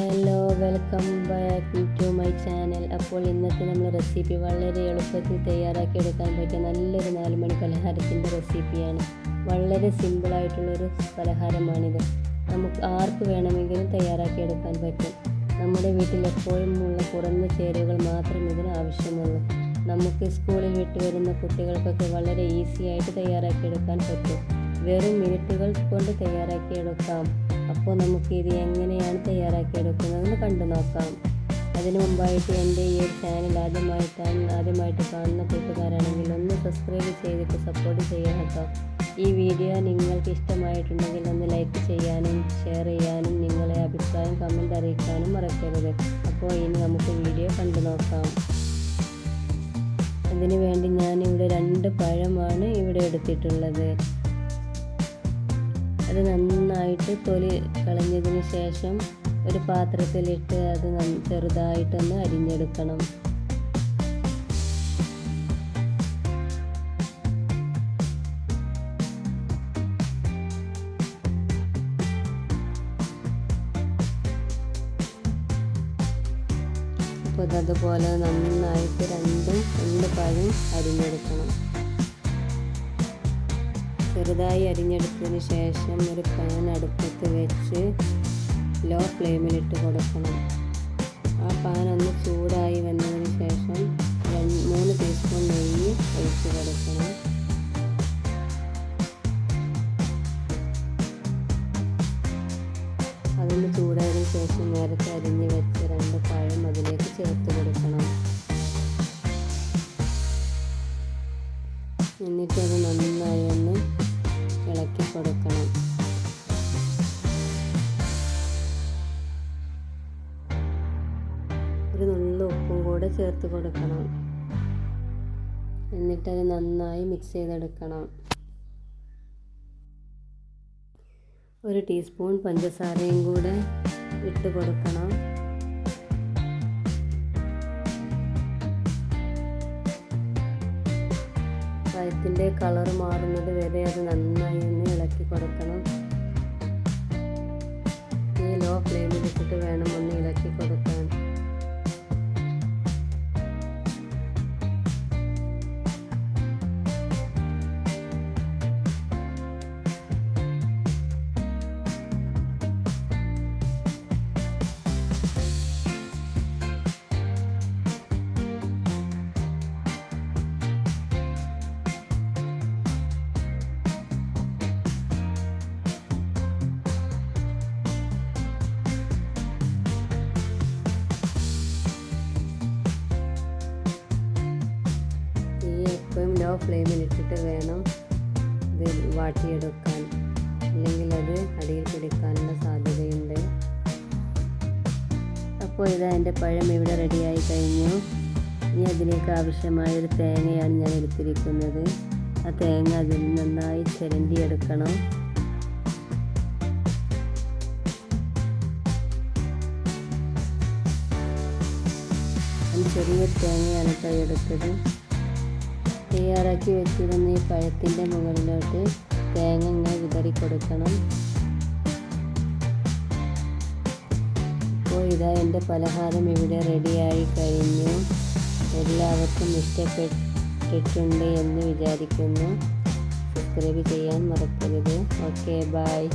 Hello welcome back to my channel അപ്പോൾ ഇന്നത്തെ നമ്മൾ റെസിപ്പി വളരെ എളുപ്പത്തിൽ തയ്യാറാക്കി എടുക്കാൻ പറ്റിയ നല്ലൊരു നാലുമണി പലഹാരത്തിന്റെ റെസിപ്പിയാണ് വളരെ സിമ്പിളായിട്ടുള്ളൊരു പലഹാരമാണിത്. നമുക്ക് ആർക്ക് വേണമെങ്കിലും തയ്യാറാക്കി എടുക്കാൻ പറ്റും. നമ്മുടെ വീട്ടിൽ എപ്പോഴും ഉള്ള കുറഞ്ഞ ചേരുവകൾ മാത്രം ഇതിന് ആവശ്യമുള്ളൂ. നമുക്ക് സ്കൂളിൽ വിട്ട് വരുന്ന കുട്ടികൾക്കൊക്കെ വളരെ ഈസിയായിട്ട് തയ്യാറാക്കി എടുക്കാൻ പറ്റും. വെറും മിനിറ്റുകൾ കൊണ്ട് തയ്യാറാക്കി എടുക്കാം. അപ്പോൾ നമുക്ക് ഇത് എങ്ങനെയാണ് തയ്യാറാക്കിയെടുക്കുന്നതെന്ന് കണ്ടു നോക്കാം. അതിനു മുമ്പായിട്ട് എന്റെ ഈ ഒരു ചാനൽ ആദ്യമായിട്ടാണ് ആദ്യമായിട്ട് കാണുന്ന കൂട്ടുകാരാണെങ്കിൽ ഒന്ന് സബ്സ്ക്രൈബ് ചെയ്തിട്ട് സപ്പോർട്ട് ചെയ്യാൻ കേട്ടോ. ഈ വീഡിയോ നിങ്ങൾക്ക് ഇഷ്ടമായിട്ടുണ്ടെങ്കിൽ ഒന്ന് ലൈക്ക് ചെയ്യാനും ഷെയർ ചെയ്യാനും നിങ്ങളെ അഭിപ്രായം കമന്റ് അറിയിക്കാനും മറക്കരുത്. അപ്പോൾ ഇനി നമുക്ക് വീഡിയോ കണ്ടു നോക്കാം. അതിനു വേണ്ടി ഞാനിവിടെ രണ്ട് പഴമാണ് ഇവിടെ എടുത്തിട്ടുള്ളത്. അത് നന്നായിട്ട് തൊലി കളഞ്ഞതിന് ശേഷം ഒരു പാത്രത്തിലിട്ട് അത് ചെറുതായിട്ടൊന്ന് അരിഞ്ഞെടുക്കണം. അപ്പോൾ അതുപോലെ നന്നായിട്ട് രണ്ടും രണ്ട് പഴം അരിഞ്ഞെടുക്കണം. ചെറുതായി അരിഞ്ഞെടുത്തതിന് ശേഷം ഒരു പാൻ അടുപ്പത്ത് വെച്ച് ലോ ഫ്ലെയിമിലിട്ട് കൊടുക്കണം. ആ പാൻ ഒന്ന് ചൂടായി വന്നതിന് ശേഷം മൂന്ന് ടീസ്പൂൺ നെയ്യ് ഒഴിച്ച് കൊടുക്കണം. അതൊന്ന് ചൂടായതിനു ശേഷം നേരത്തെ അരിഞ്ഞ് വെച്ച് രണ്ട് പഴം അതിലേക്ക് ചേർത്ത് കൊടുക്കണം. എന്നിട്ട് അത് നന്നായി ഒന്ന് ഇളക്കി കൊടുക്കണം ഒരു നുള്ള ഉപ്പും കൂടെ ചേർത്ത് കൊടുക്കണം. എന്നിട്ടത് നന്നായി മിക്സ് ചെയ്തെടുക്കണം. ഒരു ടീസ്പൂൺ പഞ്ചസാരയും കൂടെ ഇട്ട് കൊടുക്കണം. പഴത്തിന്റെ കളർ മാറുന്നത് വരെ അത് നന്നായി ഒന്ന് ഇളക്കി കൊടുക്കണം. ഈ ലോ ഫ്ലെയിമിൽ ഇട്ടിട്ട് വേണം ലോ ഫ്ലെയിമിൽ ഇട്ടിട്ട് വേണം ഇത് വാട്ടിയെടുക്കാൻ. അല്ലെങ്കിൽ അത് അടിയിൽ പിടിക്കാനുള്ള സാധ്യതയുണ്ട്. അപ്പോൾ ഇതാ എന്റെ പഴം ഇവിടെ റെഡിയായി കഴിഞ്ഞു. ഇനി അതിലേക്ക് ആവശ്യമായ ഒരു തേങ്ങയാണ് ഞാൻ എടുത്തിരിക്കുന്നത്. ആ തേങ്ങ അതിൽ നന്നായി ചിരണ്ടിയെടുക്കണം. ചെറിയ തേങ്ങയാണ് കൈ എടുത്തത്. തയ്യാറാക്കി വെച്ചിരുന്ന ഈ പഴത്തിന്റെ മുകളിലോട്ട് തേങ്ങ ഇങ്ങനെ വിതറി കൊടുക്കണം അപ്പോൾ ഇതാ എന്റെ പലഹാരം ഇവിടെ റെഡിയായി കഴിഞ്ഞു. എല്ലാവർക്കും ഇഷ്ടപ്പെട്ടിട്ടുണ്ട് എന്ന് വിചാരിക്കുന്നു. സബ്സ്ക്രൈബ് ചെയ്യാൻ മറക്കരുത്. Okay bye